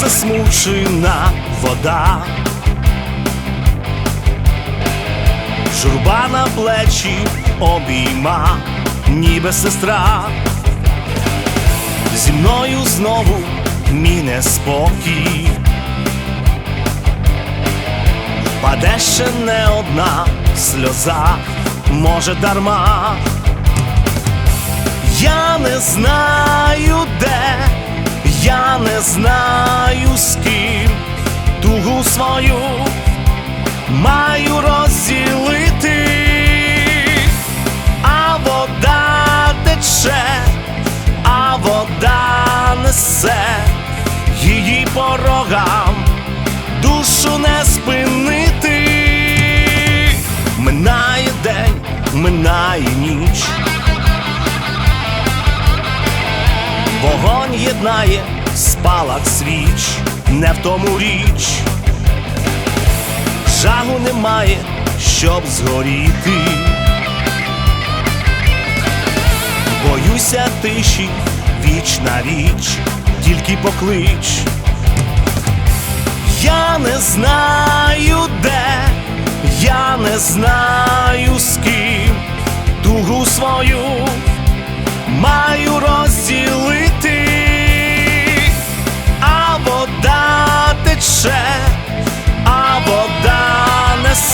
засмучена вода, журба на плечі обійма, ніби сестра. Зі мною знову мій неспокій. Паде ще не одна сльоза, може дарма. Я не знаю знаю з ким тугу свою маю розділити, а вода тече, а вода несе її порогам, душу не спинити. Минає день, минає ніч. Вогонь єднає спалах свіч, не в тому річ. Жагу немає, щоб згоріти. Боюся тиші віч на віч, тільки поклич. Я не знаю де, я не знаю з ким тугу свою маю розділити,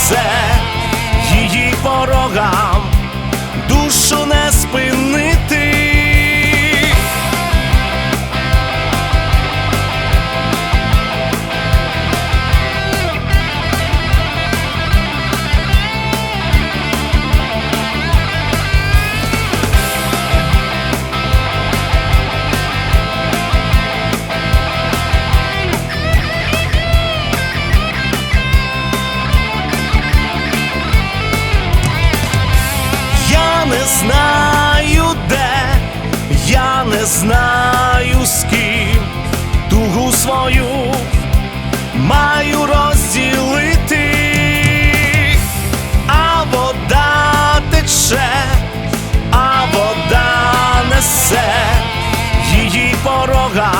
несе її порогам, знаю з ким тугу свою маю розділити, а вода тече, а вода несе її порогам,